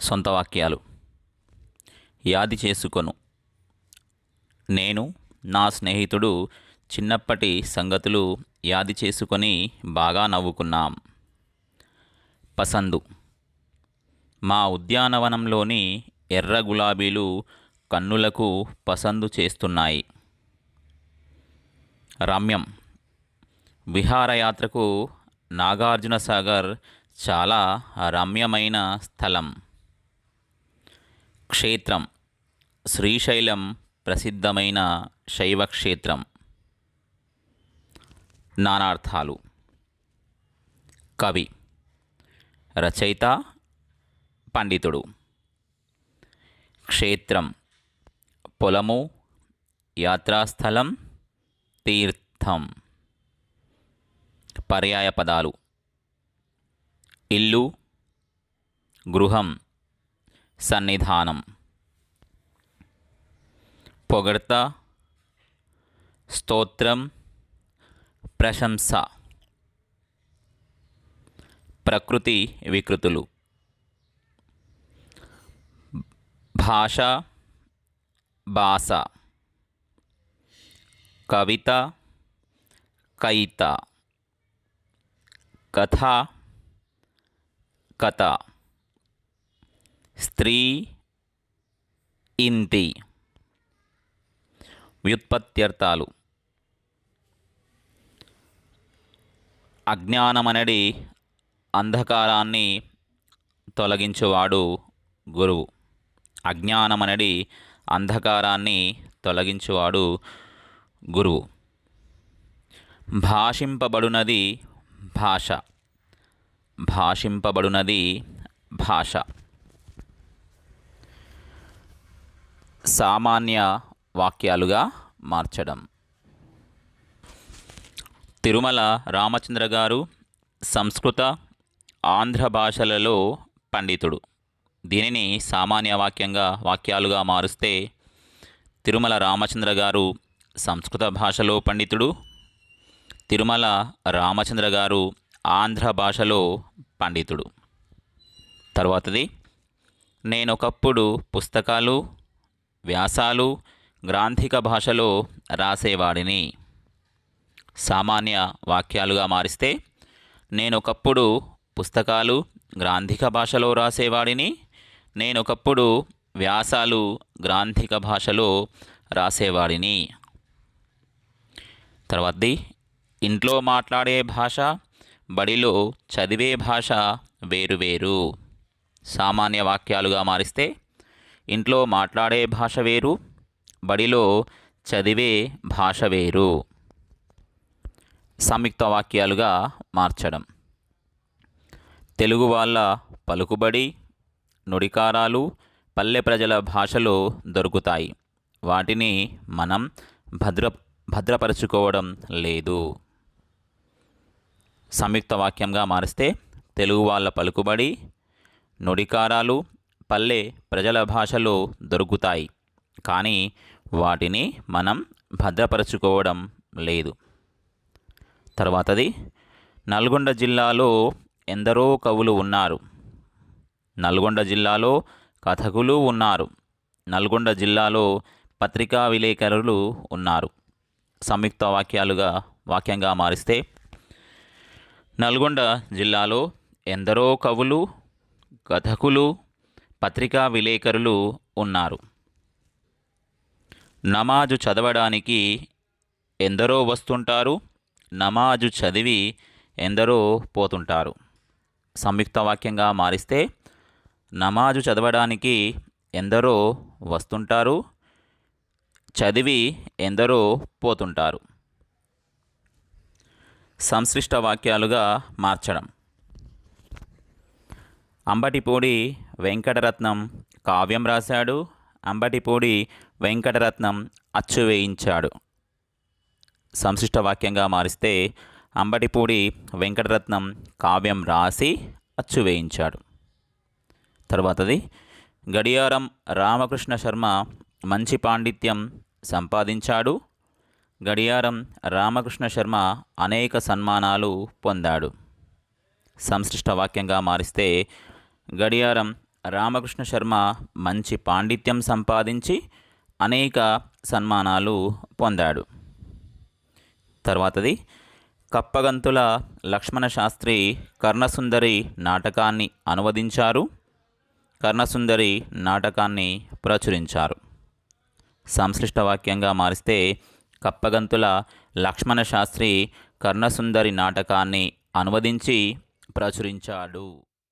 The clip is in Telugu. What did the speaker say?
సొంత వాక్యాలు. యాది చేసుకొను. నేను నా స్నేహితుడు చిన్నప్పటి సంగతులు యాది చేసుకొని బాగా నవ్వుకున్నాం. పసందు. మా ఉద్యానవనంలోని ఎర్ర గులాబీలు కన్నులకు పసందు చేస్తున్నాయి. రమ్యం. విహారయాత్రకు నాగార్జున సాగర్ చాలా రమ్యమైన స్థలం. క్షేత్రం. శ్రీశైలం ప్రసిద్ధమైన శైవ క్షేత్రం నానార్థాలు. కవి. రచయిత. పండితుడు. క్షేత్రం. పొలము. యాత్రాస్థలం. తీర్థం. పర్యాయ పదాలు ఇల్లు. గృహం. సన్నిధానం. పొగడ్త స్తోత్రం ప్రశంస. ప్రకృతి వికృతులు. భాష భాష. కవిత కయిత. కథ కథ. స్త్రీ ఇంటి వ్యుత్పత్త్యర్థాలు. అజ్ఞానమనడి అంధకారాన్ని తొలగించువాడు గురువు. అజ్ఞానమనడి అంధకారాన్ని తొలగించువాడు గురువు. భాషింపబడునది భాష. భాషింపబడునది భాష. సామాన్య వాక్యాలుగా మార్చడం. తిరుమల రామచంద్ర గారు సంస్కృత ఆంధ్ర భాషలలో పండితుడు. దీనిని సామాన్య వాక్యంగా వాక్యాలుగా మారుస్తే తిరుమల రామచంద్ర గారు సంస్కృత భాషలో పండితుడు తిరుమల రామచంద్ర గారు ఆంధ్ర భాషలో పండితుడు. తర్వాతది నేనొకప్పుడు పుస్తకాలు వ్యాసాలు గ్రాంథిక భాషలో రాసేవాడిని. సామాన్య వాక్యాలుగా మారిస్తే నేనొకప్పుడు పుస్తకాలు గ్రాంథిక భాషలో రాసేవాడిని నేనొకప్పుడు వ్యాసాలు గ్రాంథిక భాషలో రాసేవాడిని. తర్వాతది ఇంట్లో మాట్లాడే భాష బడిలో చదివే భాష వేరువేరు సామాన్య వాక్యాలుగా మారిస్తే ఇంట్లో మాట్లాడే భాష వేరు బడిలో చదివే భాష వేరు. సంయుక్త వాక్యాలుగా మార్చడం. తెలుగు వాళ్ళ పలుకుబడి నుడికారాలు పల్లె ప్రజల భాషలో దొరుకుతాయి. వాటిని మనం భద్ర భద్రపరచుకోవడం లేదు. సంయుక్త వాక్యంగా మారిస్తే తెలుగు వాళ్ళ పలుకుబడి నుడికారాలు పల్లె ప్రజల భాషలో దొరుకుతాయి. కానీ వాటిని మనం భద్రపరచుకోవడం లేదు. తర్వాతది నల్గొండ జిల్లాలో ఎందరో కవులు ఉన్నారు. నల్గొండ జిల్లాలో కథకులు ఉన్నారు. నల్గొండ జిల్లాలో పత్రికా విలేకరులు ఉన్నారు. సంయుక్త వాక్యాలుగా వాక్యంగా మారిస్తే నల్గొండ జిల్లాలో ఎందరో కవులు కథకులు పత్రికా విలేకరులు ఉన్నారు. నమాజు చదవడానికి ఎందరో వస్తుంటారు నమాజు చదివి ఎందరో పోతుంటారు. సంయుక్త వాక్యంగా మారిస్తే నమాజు చదవడానికి ఎందరో వస్తుంటారు చదివి ఎందరో పోతుంటారు. సంశ్లిష్ట వాక్యాలుగా మార్చడం. అంబటిపూడి వెంకటరత్నం కావ్యం రాశాడు. అంబటిపూడి వెంకటరత్నం అచ్చు వేయించాడు. సంశిష్ట వాక్యంగా మారిస్తే అంబటిపూడి వెంకటరత్నం కావ్యం రాసి అచ్చు వేయించాడు. తర్వాతది గడియారం రామకృష్ణ శర్మ మంచి పాండిత్యం సంపాదించాడు. గడియారం రామకృష్ణ శర్మ అనేక సన్మానాలు పొందాడు. సంశ్లిష్ట వాక్యంగా మారిస్తే గడియారం రామకృష్ణ శర్మ మంచి పాండిత్యం సంపాదించి అనేక సన్మానాలు పొందాడు. తర్వాతది కప్పగంతుల లక్ష్మణ శాస్త్రి కర్ణసుందరి నాటకాన్ని అనువదించారు. కర్ణసుందరి నాటకాన్ని ప్రచురించారు. సంశ్లిష్ట వాక్యంగా మారిస్తే కప్పగంతుల లక్ష్మణ శాస్త్రి కర్ణసుందరి నాటకాన్ని అనువదించి ప్రచురించాడు.